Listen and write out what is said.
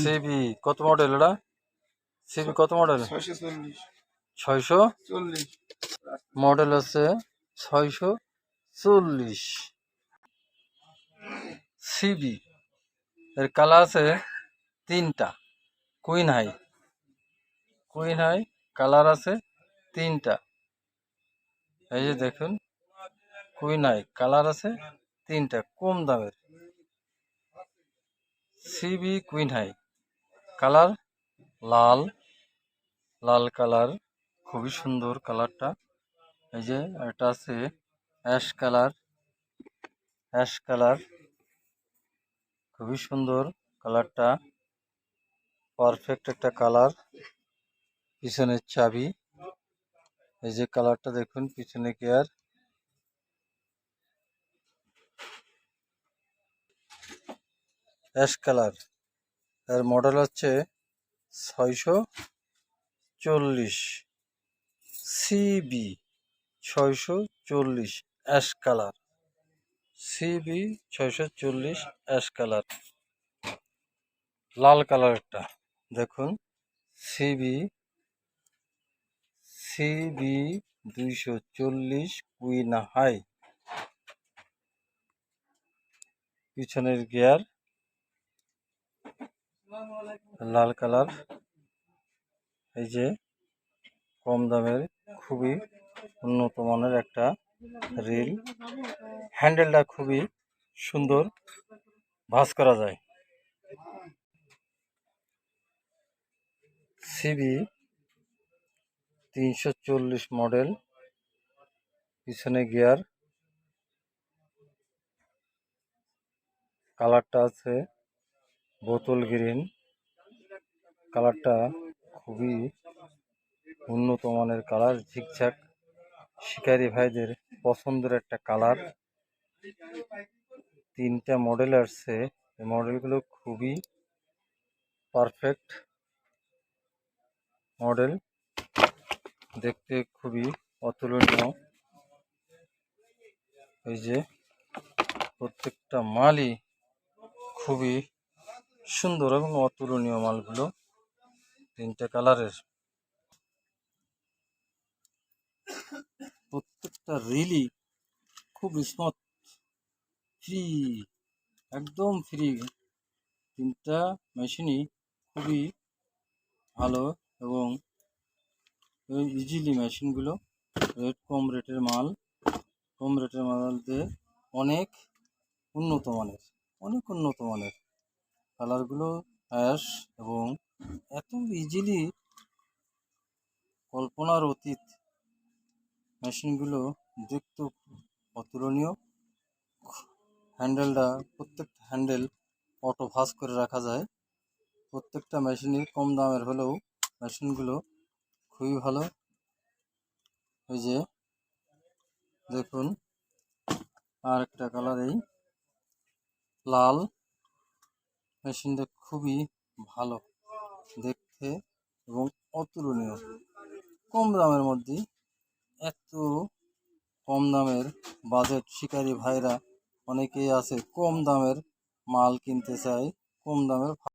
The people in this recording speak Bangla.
সিবি কত মডেল ওটা সিবি কত মডেল ছয়শো ছয়শো? চল্লিশ। মডেল আছে ছয়শো চল্লিশ। সিবি এর কালার আছে তিনটা। Queen high queen high colour আছে তিনটা। এই যে দেখুন কুইন হাই কালার আছে তিনটা কম দামের। সিবি কুইন হাই কালার লাল লাল কালার, খুবই সুন্দর কালারটা। এই যে এটা আছে, অ্যাশ কালার অ্যাশ কালার, খুবই সুন্দর কালারটা। পারফেক্ট একটা কালার পিছনের চাবি। এই যে কালারটা দেখুন, পিছনে কেয়ার অ্যাশ কালার। এর মডেল হচ্ছে ছয়শো চল্লিশ সিবি ছয়শো চল্লিশ অ্যাশ কালার সিবি ছয়শো চল্লিশ অ্যাশ কালার লাল কালারটা দেখুন। সিবি সিবি দুইশো চল্লিশ কুইন হাই। পিছনের গিয়ার লাল কালার। এই যে কম দামের, খুবই উন্নত মানের একটা রিল। হ্যান্ডেলটা খুবই সুন্দর, ভাঁজ করা যায়। সিবি তিনশো চল্লিশ মডেল, পিছনে গিয়ার। কালারটা আছে বোতল গ্রিন। কালারটা খুবই উন্নত মানের কালার, ঝিকঝাক। শিকারি ভাইদের পছন্দের একটা কালার। তিনটা মডেল আসছে। এই মডেলগুলো খুবই পারফেক্ট মডেল দেখতে খুবই অতুলনীয়। এই যে প্রত্যেকটা মালই খুবই সুন্দর এবং অতুলনীয় মালগুলো। তিনটে কালারের। প্রত্যেকটা রিলি খুব স্মুথ ফ্রি একদম ফ্রি তিনটা মেশিনই খুবই ভালো এবং ইজিলি মেশিনগুলো রেট কম রেটের মাল, কম রেটের মাল দিয়ে অনেক উন্নত মানের, অনেক উন্নত মানের। কালারগুলো অ্যাশ এবং এত ইজিলি কল্পনার অতীত মেশিনগুলো দেখতেও অতুলনীয়। হ্যান্ডেলটা প্রত্যেকটা হ্যান্ডেল অটো ভাস করে রাখা যায়। প্রত্যেকটা মেশিনই কম দামের হলেও মেশিনগুলো খুবই ভালো। ওই যে দেখুন আর একটা কালার এই লাল। মেশিনটা খুবই ভালো দেখতে এবং অতুলনীয়। কম দামের মধ্যে এত কম দামের বাজেট শিকারী ভাইরা অনেকেই আছে, কম দামের মাল কিনতে চায়, কম দামের